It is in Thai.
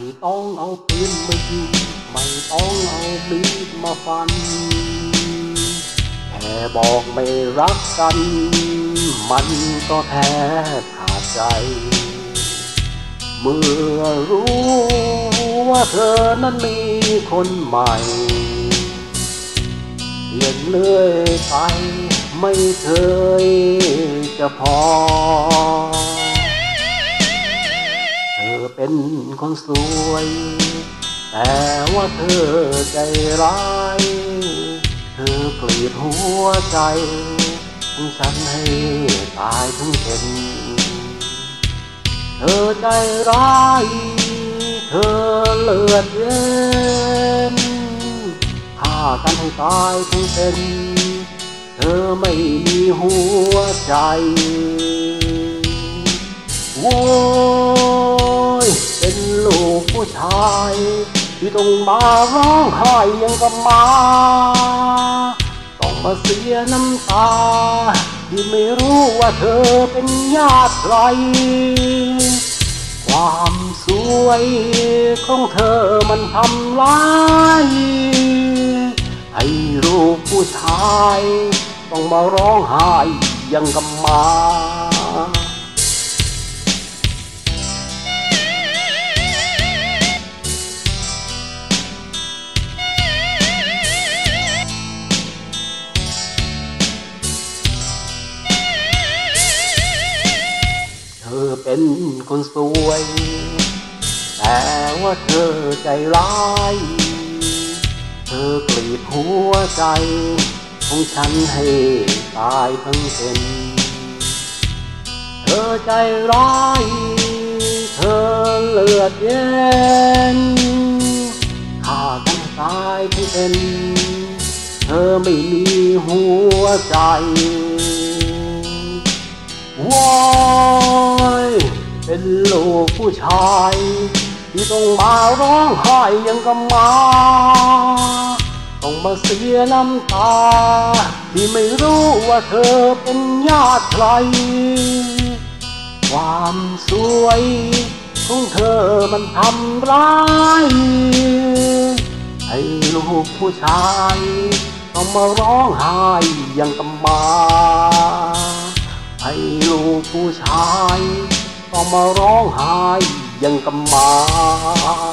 ไม่ต้องเอาปืนมายิงไม่ต้องเอามีดมาฟัน แค่บอกไม่รักกัน มันก็แทบขาดใจ เมื่อรู้ว่าเธอนั้นมีคนใหม่เลี่ยนเรื่อยไปไม่เคยจะพอ เธอเป็นคนสวย แต่ว่าเธอใจร้าย เธอกรีดหัวใจฉันให้ตายทั้งเป็นเธอใจร้าย เธอเลือดเย็นฆ่ากันให้ตายทั้งเป็น เธอไม่มีหัวใจโต้องมาร้องไห้ยังกับมา ต้องมาเสียน้ำตา ที่ไม่รู้ว่าเธอเป็นญาติใคร ความสวยของเธอมันทำร้ายให้ลูกผู้ชาย ต้องมาร้องไห้ยังกับมา เป็นคนสวย แต่ว่าเธอใจร้าย เธอกรีดหัวใจของฉันให้ตายทั้งเป็นเธอใจร้าย เธอเลือดเย็นฆ่ากันตายทั้งเป็นเธอไม่มีหัวใจว้าย เป็นลูกผู้ชาย ที่ต้องมาร้องไห้ยังกับมาต้องมาเสียน้ำตา ที่ไม่รู้ว่าเธอเป็นญาติใคร ความสวยของเธอมันทำร้ายให้ลูกผู้ชาย ต้องมาร้องไห้ยังกับมา มาร้องไห้ยังกำมา